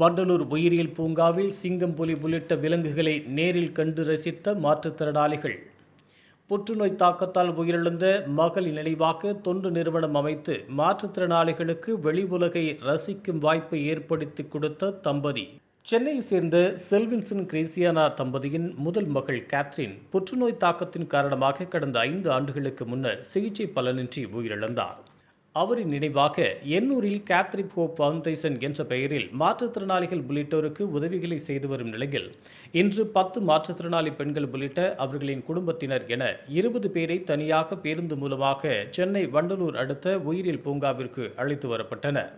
வண்டலூர் உயிரியல் பூங்காவில் சிங்கம் புலி உள்ளிட்ட விலங்குகளை நேரில் கண்டு ரசித்த மாற்றுத்திறனாளிகள் புற்றுநோய் தாக்கத்தால் உயிரிழந்த மகளின் நினைவாக தொண்டு நிறுவனம் அமைத்து மாற்றுத்திறனாளிகளுக்கு வெளி உலகை ரசிக்கும் வாய்ப்பை ஏற்படுத்தி கொடுத்த தம்பதி. சென்னையை சேர்ந்த செல்வின்சன் கிரேசியானா தம்பதியின் முதல் மகள் கேத்ரின் புற்றுநோய் தாக்கத்தின் காரணமாக கடந்த ஐந்து ஆண்டுகளுக்கு முன்னர் சிகிச்சை பலனின்றி உயிரிழந்தார். அவரின் நினைவாக எண்ணூரில் கேத்ரிக் ஹோப் ஃபவுண்டேஷன் என்ற பெயரில் மாற்றுத்திறனாளிகள் உள்ளிட்டோருக்கு உதவிகளை செய்து வரும் நிலையில் இன்று பத்து மாற்றுத்திறனாளி பெண்கள் உள்ளிட்ட அவர்களின் குடும்பத்தினர் என இருபது பேரை தனியாக பேருந்து மூலமாக சென்னை வண்டலூர் அடுத்த உயிரியல் பூங்காவிற்கு அழைத்து வரப்பட்டனர்.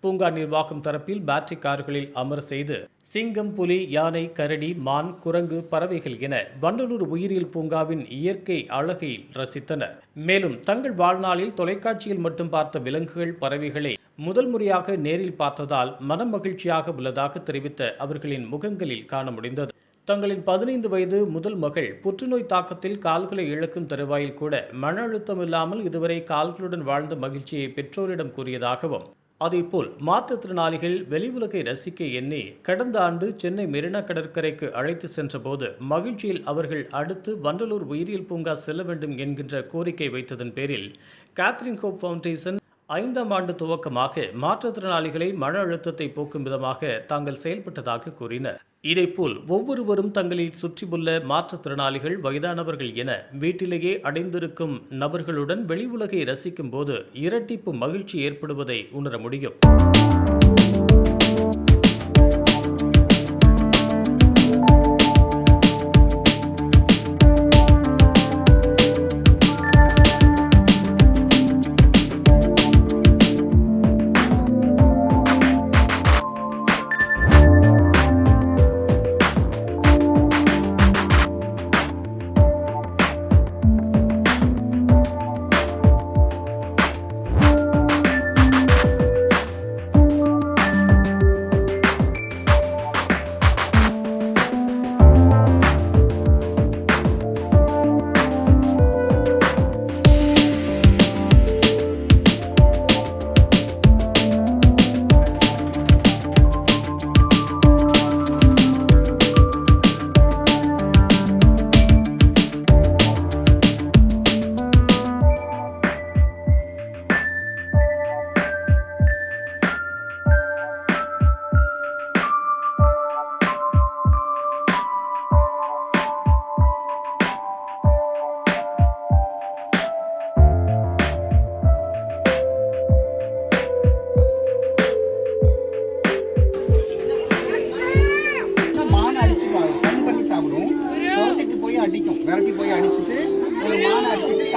பூங்கா நிர்வாகம் தரப்பில் பேட்டரி கார்களில் அமர செய்து சிங்கம் புலி யானை கரடி மான் குரங்கு பறவைகள் என வண்டலூர் உயிரியல் பூங்காவின் இயற்கை அழகை ரசித்தனர். மேலும் தங்கள் வாழ்நாளில் தொலைக்காட்சியில் மட்டும் பார்த்த விலங்குகள் பறவைகளை முதல் முறையாக நேரில் பார்த்ததால் மனம் மகிழ்ச்சியாக உள்ளதாக தெரிவித்த அவர்களின் முகங்களில் காண முடிந்தது. தங்களின் பதினைந்து வயது முதல் மகள் புற்றுநோய் தாக்கத்தில் கால்களை இழக்கும் தருவாயில் கூட மன அழுத்தம் இல்லாமல் இதுவரை கால்களுடன் வாழ்ந்த மகிழ்ச்சியை பெற்றோரிடம் கூறியதாகவும் அதேபோல் மாற்றுத்திறனாளிகள் வெளி உலகை ரசிக்க எண்ணி கடந்த ஆண்டு சென்னை மெரினா கடற்கரைக்கு அழைத்து சென்றபோது மகிழ்ச்சியில் அவர்கள் அடுத்து வண்டலூர் உயிரியல் பூங்கா செல்ல வேண்டும் என்கின்ற கோரிக்கை வைத்ததன் பேரில் கேத்ரின் ஹோப் ஃபவுண்டேஷன் ஐந்தாம் ஆண்டு துவக்கமாக மாற்றுத்திறனாளிகளை மன அழுத்தத்தை போக்கும் விதமாக தாங்கள் செயல்பட்டதாக கூறினர். இதேபோல் ஒவ்வொருவரும் தங்களில் சுற்றியுள்ள மாற்றுத்திறனாளிகள் வயதானவர்கள் என வீட்டிலேயே அடைந்திருக்கும் நபர்களுடன் வெளி உலகை ரசிக்கும் போது இரட்டிப்பு மகிழ்ச்சி ஏற்படுவதை உணர முடியும்.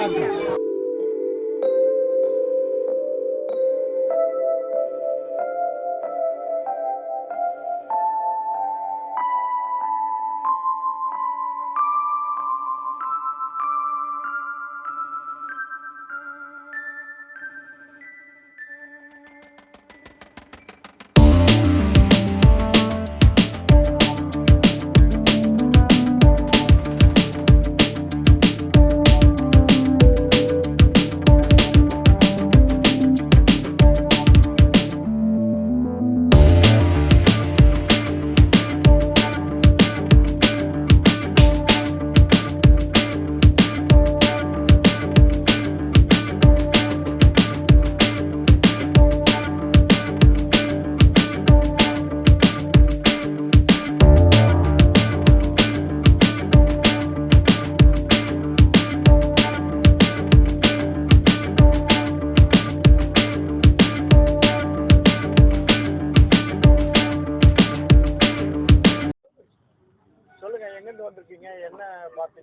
রাখবেন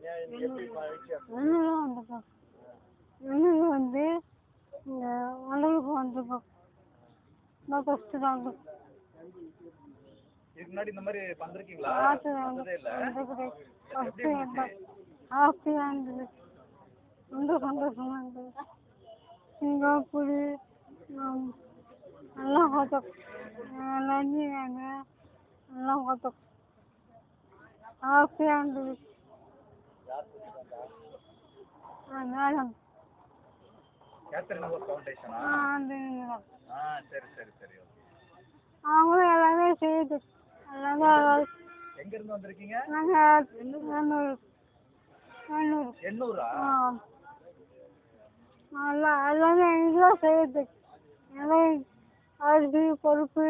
பார்த்தீங்க இன்னைக்கு வந்து இந்த வண்டலுக்கு ரொம்ப கஷ்டம் தான் இதுக்கு முன்னாடி இந்த மாதிரி வந்திருக்கீங்களா வந்ததே இல்ல இருந்தது ரொம்ப சந்தோஷமா இருந்தது சிங்கம் நல்லா பார்த்தோம் நன்றி நாங்கள் எல்லாம் பார்த்தோம் ஆசையா இருந்தது மேடம் கேத்தரின் ஒரு ஃபவுண்டேஷனா ஆ அந்த ஆ சரி சரி சரி ஓகே அவங்களும் எல்லாமே செய்யுது எல்லாமே எங்க இருந்து வந்திருக்கீங்க? எண்ணூரா ஆ. எல்லாம் எங்களாம் செய்யுது எல்லாம் அரிசி பருப்பு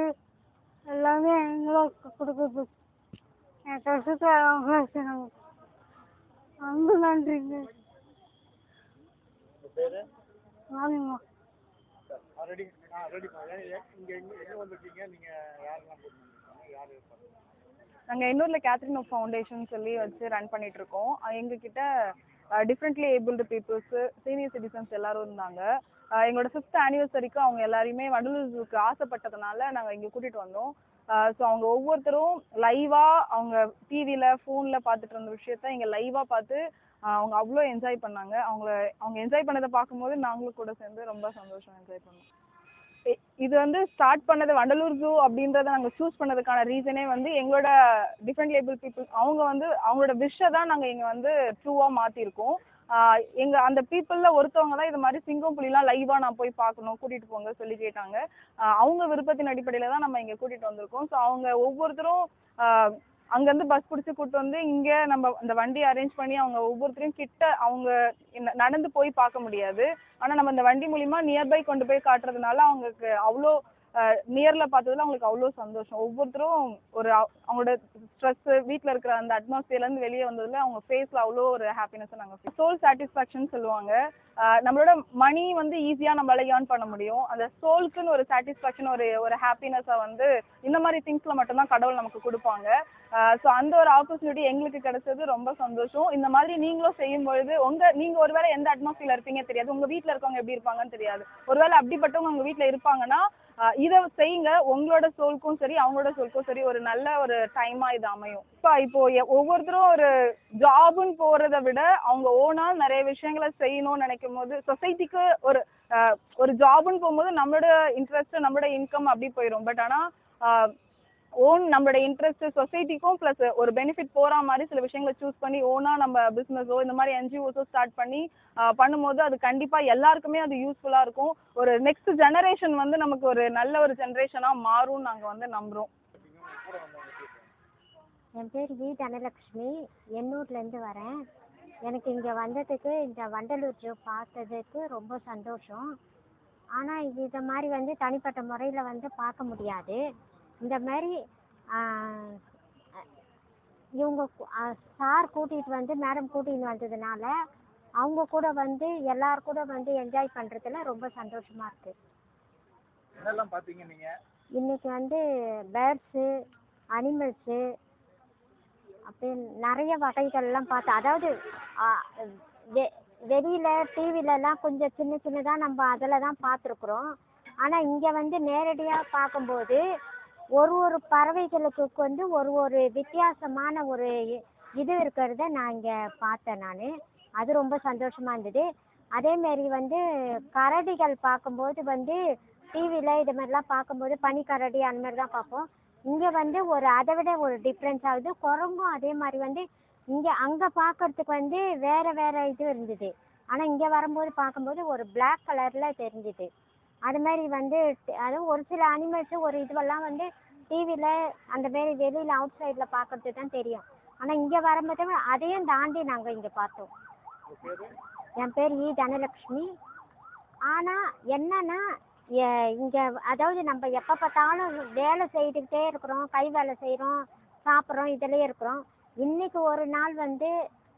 எல்லாமே எங்களாம் கொடுக்குது. என் கஷ்டத்தை அவங்க ரொம்ப நன்றிங்க. பேரு? வாங்கம்மா ரெடி ஆ ரெடி இங்க எங்க எங்க வந்திருக்கீங்க? நீங்க யாரெல்லாம் போட்டுருக்கீங்க யார் இருப்பாங்க நாங்கள் எண்ணூரில் கேத்ரின் ஃபவுண்டேஷன் சொல்லி வச்சு ரன் பண்ணிட்டு இருக்கோம் எங்ககிட்ட differently abled peoples senior citizens எல்லாரும் இருந்தாங்க. எங்களோட ஃபிஃப்த் ஆனிவர்சரிக்கு அவங்க எல்லாரையுமே வண்டலூர் ஜூக்கு ஆசைப்பட்டதுனால நாங்கள் இங்கே கூட்டிகிட்டு வந்தோம். ஸோ அவங்க ஒவ்வொருத்தரும் லைவாக அவங்க டிவியில் ஃபோனில் பார்த்துட்டு இருந்த விஷயத்த இங்கே லைவாக பார்த்து அவங்க அவ்வளோ என்ஜாய் பண்ணாங்க. அவங்கள அவங்க என்ஜாய் பண்ணதை பார்க்கும்போது நாங்களும் கூட சேர்ந்து ரொம்ப சந்தோஷம் என்ஜாய் பண்ணோம். இது வந்து ஸ்டார்ட் பண்ணது வண்டலூர் ஜூ அப்படின்றத நாங்கள் சூஸ் பண்ணதுக்கான ரீசனே வந்து எங்களோட டிஃப்ரெண்ட் லேபிள் பீப்புள் அவங்க வந்து அவங்களோட விஷை தான் நாங்கள் இங்கே வந்து ட்ரூவாக மாற்றிருக்கோம் எங்கள் அந்த பீப்புளில் ஒருத்தவங்க தான் இது மாதிரி சிங்கம் புலிலாம் லைவாக நான் போய் பார்க்கணும் கூட்டிகிட்டு போங்க சொல்லி கேட்டாங்க. அவங்க விருப்பத்தின் அடிப்படையில் தான் நம்ம இங்கே கூட்டிகிட்டு வந்திருக்கோம். ஸோ அவங்க ஒவ்வொருத்தரும் அங்கேருந்து பஸ் பிடிச்சி கூட்டு வந்து இங்கே நம்ம இந்த வண்டி அரேஞ்ச் பண்ணி அவங்க ஒவ்வொருத்தரையும் கிட்ட அவங்க என்ன- நடந்து போய் பார்க்க முடியாது. ஆனால் நம்ம இந்த வண்டி மூலிமா நியர்பை கொண்டு போய் காட்டுறதுனால அவங்களுக்கு அவ்வளோ நியரில் பார்த்ததுல அவங்களுக்கு அவ்வளோ சந்தோஷம். ஒவ்வொருத்தரும் ஒரு அவங்களோட ஸ்ட்ரெஸ்ஸு வீட்டில் இருக்கிற அந்த அட்மாஸ்பியர்லேருந்து வெளியே வந்ததில் அவங்க ஃபேஸில் அவ்வளோ ஒரு ஹாப்பினஸ்ஸை நாங்கள் சோல் சாட்டிஸ்ஃபேக்ஷன் சொல்லுவாங்க. நம்மளோட மணி வந்து ஈஸியாக நம்மளால ஏர்ன் பண்ண முடியும். அந்த சோல்க்குன்னு ஒரு சாட்டிஸ்ஃபேக்ஷன் ஒரு ஒரு ஹாப்பினஸை வந்து இந்த மாதிரி திங்ஸில் மட்டும்தான் கடவுள் நமக்கு கொடுப்பாங்க. ஸோ அந்த ஒரு ஆப்பர்ச்சுனிட்டி எங்களுக்கு கிடைச்சது ரொம்ப சந்தோஷம். இந்த மாதிரி நீங்களும் செய்யும் பொழுது உங்க நீங்க ஒருவேளை எந்த அட்மாஸ்பியர்ல இருப்பீங்க தெரியாது. உங்க வீட்டில் இருக்கவங்க எப்படி இருப்பாங்கன்னு தெரியாது. ஒருவேளை அப்படிப்பட்டவங்க உங்க வீட்டில் இருப்பாங்கன்னா இதை செய்யுங்க. உங்களோட சோல்க்கும் சரி அவங்களோட சோல்க்கும் சரி ஒரு நல்ல ஒரு டைமா இது அமையும். இப்போ இப்போ எ- ஒவ்வொருத்தரும் ஒரு ஜாபுன்னு போறதை விட அவங்க ஓனாக நிறைய விஷயங்களை செய்யணும்னு நினைக்கும் போது சொசைட்டிக்கு ஒரு ஒரு ஜாப்னு போகும்போது நம்மளோட இன்ட்ரெஸ்ட் நம்மளோட இன்கம் அப்படி போயிடும் பட் ஆனா ஓன் நம்மளோட இன்ட்ரெஸ்ட் சொசைட்டிக்கும் ப்ளஸ் ஒரு பெனிஃபிட் போகிற மாதிரி சில விஷயங்களை சூஸ் பண்ணி ஓனாக நம்ம பிஸ்னஸோ இந்த மாதிரி என்ஜிஓஸோ ஸ்டார்ட் பண்ணி பண்ணும்போது அது கண்டிப்பாக எல்லாருக்குமே அது யூஸ்ஃபுல்லாக இருக்கும். ஒரு நெக்ஸ்ட் ஜெனரேஷன் வந்து நமக்கு ஒரு நல்ல ஒரு ஜெனரேஷனாக மாறும் நாங்கள் வந்து நம்புகிறோம் என் பேர் வி தனலக்ஷ்மி. எண்ணூர்லேருந்து வரேன். எனக்கு இங்கே வந்ததுக்கு இந்த வண்டலூர் ஜூ பார்த்ததுக்கு ரொம்ப சந்தோஷம். ஆனால் இது மாதிரி வந்து தனிப்பட்ட முறையில் வந்து பார்க்க முடியாது. இந்த மாதிரி இவங்க சார் கூட்டிகிட்டு வந்து மேடம் கூட்டிகிட்டு வந்ததுனால அவங்க கூட வந்து எல்லார் கூட வந்து என்ஜாய் பண்ணுறதுல ரொம்ப சந்தோஷமாக இருக்குது என்னெல்லாம் இன்னைக்கு வந்து பேர்ட்ஸு அனிமல்ஸு அப்படியே நிறைய வகைகள்லாம் பார்த்தேன் அதாவது வெ வெளியில் டிவிலலாம் கொஞ்சம் சின்ன சின்னதாக நம்ம அதில் தான் பார்த்துருக்குறோம். ஆனால் இங்கே வந்து நேரடியாக பார்க்கும்போது ஒரு ஒரு பறவைகளுக்கு வந்து ஒரு ஒரு வித்தியாசமான ஒரு இது இருக்கிறத நான் இங்கே பார்த்தேன் நான். அது ரொம்ப சந்தோஷமாக இருந்தது. அதேமாரி வந்து கரடிகள் பார்க்கும்போது வந்து டிவியில் இது மாதிரிலாம் பார்க்கும்போது பனிக்கரடி அந்த மாதிரி தான் பார்ப்போம். இங்கே வந்து ஒரு அதை விட ஒரு டிஃப்ரென்ஸ் ஆகுது. குரங்கும் அதே மாதிரி வந்து இங்கே அங்கே பார்க்கறதுக்கு வந்து வேறு வேறு இது இருந்தது. ஆனால் இங்கே வரும்போது பார்க்கும்போது ஒரு Black கலரில் தெரிஞ்சுது. அது மாதிரி வந்து அதுவும் ஒரு சில அனிமல்ஸு ஒரு இதுவெல்லாம் வந்து டிவியில் அந்த மாரி வெளியில் அவுட் சைடில் பார்க்கறது தான் தெரியும். ஆனால் இங்கே வரும்போது அதையும் தாண்டி நாங்கள் இங்கே பார்த்தோம். என் பேர் இ தனலக்ஷ்மி. ஆனால் என்னன்னா இங்கே அதாவது நம்ம எப்போ பார்த்தாலும் வேலை செய்துக்கிட்டே இருக்கிறோம் கை வேலை செய்கிறோம் சாப்பிட்றோம் இதுலேயே இருக்கிறோம். இன்னைக்கு ஒரு நாள் வந்து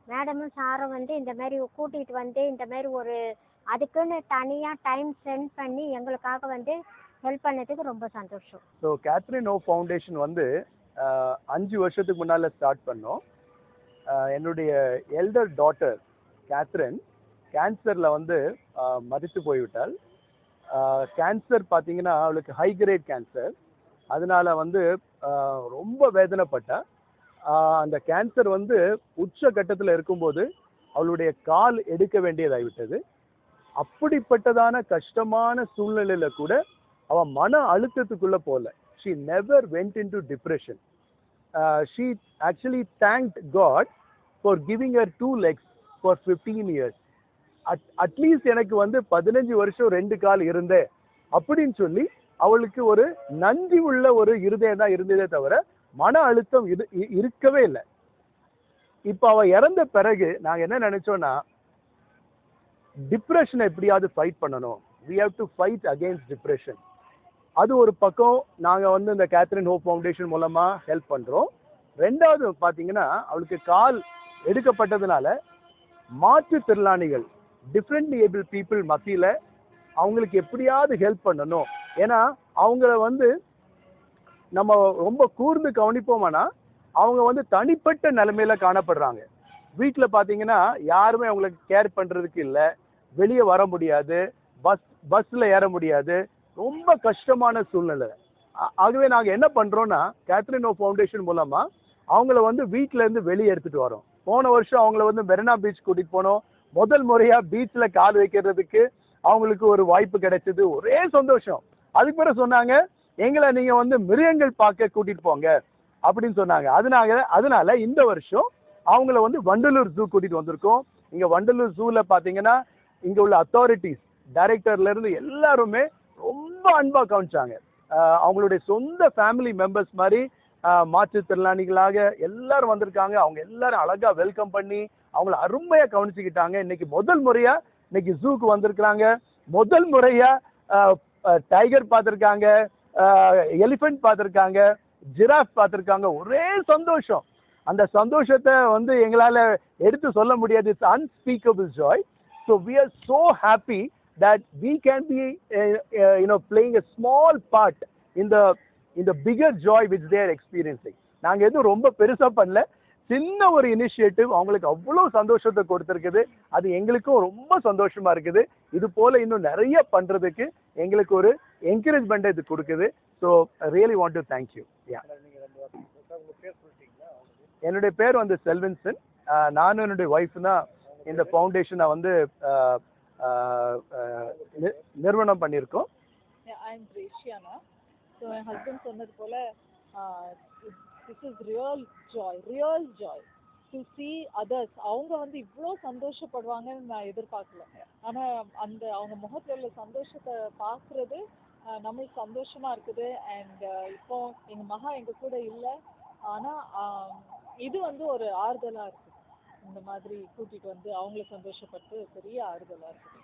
மேடமும் சாரும் வந்து இந்த மாதிரி கூட்டிகிட்டு வந்து இந்த மாதிரி ஒரு அதுக்குன்னு தனியாக டைம் ஸ்பெண்ட் பண்ணி எங்களுக்காக வந்து ஹெல்ப் பண்ணதுக்கு ரொம்ப சந்தோஷம். ஸோ கேத்ரின் ஓ ஃபவுண்டேஷன் வந்து அஞ்சு வருஷத்துக்கு முன்னால் ஸ்டார்ட் பண்ணோம். என்னுடைய எல்டர் டாட்டர் கேத்ரின் கேன்சரில் வந்து ஆஹ், போய்விட்டால் போய்விட்டாள். கேன்சர் பார்த்தீங்கன்னா அவளுக்கு ஹை கிரேட் கேன்சர் அதனால வந்து ரொம்ப வேதனைப்பட்டா. அந்த கேன்சர் வந்து உச்ச கட்டத்தில் இருக்கும்போது அவளுடைய கால் எடுக்க வேண்டியதாகிவிட்டது அப்படிப்பட்டதான கஷ்டமான சூழ்நிலையில கூட அவன் மன அழுத்தத்துக்குள்ள போகல. She never went in to depression she actually thanked God for giving her two legs for fifteen years at at least எனக்கு வந்து பதினஞ்சு வருஷம் ரெண்டு கால் இருந்தேன் அப்படின்னு சொல்லி அவளுக்கு ஒரு நன்றி உள்ள ஒரு இருதயம் தான் இருந்ததே தவிர மன அழுத்தம் இரு இ- இருக்கவே இல்லை. இப்போ அவள் இறந்த பிறகு நாங்கள் என்ன நினைச்சோம்னா டிப்ரெஷனை எப்படியாவது ஃபைட் பண்ணணும். We have to fight against depression அது ஒரு பக்கம் நாங்கள் வந்து இந்த கேத்ரின் ஹோப் ஃபவுண்டேஷன் மூலமாக ஹெல்ப் பண்ணுறோம் ரெண்டாவது பார்த்தீங்கன்னா அவளுக்கு கால் எடுக்கப்பட்டதுனால மாற்றுத்திறனாளிகள் டிஃப்ரெண்ட் ஏபிள் பீப்புள் மத்தியில் அவங்களுக்கு எப்படியாவது ஹெல்ப் பண்ணணும். ஏன்னா அவங்கள வந்து நம்ம ரொம்ப கூர்ந்து கவனிப்போமானா அவங்க வந்து தனிப்பட்ட நிலைமையில காணப்படுறாங்க. வீட்டில் பார்த்தீங்கன்னா யாருமே அவங்களுக்கு கேர் பண்ணுறதுக்கு இல்லை. வெளியே வர முடியாது. பஸ் பஸ்ஸில் ஏற முடியாது. ரொம்ப கஷ்டமான சூழ்நிலை. ஆகவே நாங்கள் என்ன பண்ணுறோன்னா கேத்ரினோ ஃபவுண்டேஷன் மூலமாக அவங்கள வந்து வீட்டிலேருந்து வெளியே எடுத்துகிட்டு வரோம். போன வருஷம் அவங்கள வந்து மெரினா பீச் கூட்டிகிட்டு போனோம். முதல் முறையாக பீச்சில் கால் வைக்கிறதுக்கு அவங்களுக்கு ஒரு வாய்ப்பு கிடைச்சது. ஒரே சந்தோஷம். அதுக்கு பிறகு சொன்னாங்க எங்களை நீங்கள் வந்து மிருகங்கள் பார்க்க கூட்டிகிட்டு போங்க. அப்படின்னு சொன்னாங்க. அதனால அதனால இந்த வருஷம் அவங்கள வந்து வண்டலூர் ஜூ கூட்டிட்டு வந்திருக்கோம். இங்க வண்டலூர் ஜூல பாத்தீங்கன்னா இங்க உள்ள அத்தாரிட்டிஸ் டைரக்டர்ல இருந்து எல்லாருமே ரொம்ப அன்பா கவனிச்சாங்க. அவங்களுடைய சொந்த ஃபேமிலி மெம்பர்ஸ் மாதிரி மாற்றுத்திறனாளிகளாக எல்லாரும் வந்திருக்காங்க. அவங்க எல்லாரும் அழகா வெல்கம் பண்ணி அவங்கள அருமையாக கவனிச்சுக்கிட்டாங்க. இன்னைக்கு முதல் முறையாக இன்னைக்கு ஜூக்கு வந்திருக்கிறாங்க. முதல் முறையாக டைகர் பார்த்துருக்காங்க எலிஃபெண்ட் பார்த்துருக்காங்க ஜிராஃப் பார்த்துருக்காங்க. ஒரே சந்தோஷம். அந்த சந்தோஷத்தை வந்து எங்களால் எடுத்து சொல்ல முடியாது. It's unspeakable joy so we are so happy that we can be uh, uh, you know playing a small part in the in the bigger joy which they are experiencing. எதுவும் ரொம்ப பெருசாக பண்ணல. சின்ன ஒரு இனிஷியேட்டிவ் அவங்களுக்கு அவ்வளோ சந்தோஷத்தை கொடுத்துருக்குது. அது எங்களுக்கும் ரொம்ப சந்தோஷமா இருக்குது. இது போல இன்னும் நிறைய பண்றதுக்கு எங்களுக்கு ஒரு என்கரேஜ்மெண்ட் இது கொடுக்குது. So really want to thank you என்னுடைய பேர் வந்து செல்வின்சன் நானும் என்னுடைய ஒய்ஃப் தான் இந்த ஃபவுண்டேஷனை வந்து நி- நிறுவனம் பண்ணியிருக்கோம். ஸோ என் ஹஸ்பண்ட் சொன்னது போல் this is real joy real joy to see others அவங்க வந்து இவ்வளோ சந்தோஷப்படுவாங்கன்னு நான் எதிர்பார்க்கல. ஆனால் அந்த அவங்க முகத்தில் உள்ள சந்தோஷத்தை பார்க்குறது நம்மளுக்கு சந்தோஷமா இருக்குது. அண்ட் இப்போ எங்கள் மகா எங்கள் கூட இல்லை. ஆனால் இது வந்து ஒரு ஆறுதலாக இருக்குது இந்த மாதிரி கூட்டிகிட்டு வந்து அவங்கள சந்தோஷப்பட்டு பெரிய ஆறுதலாக இருக்குது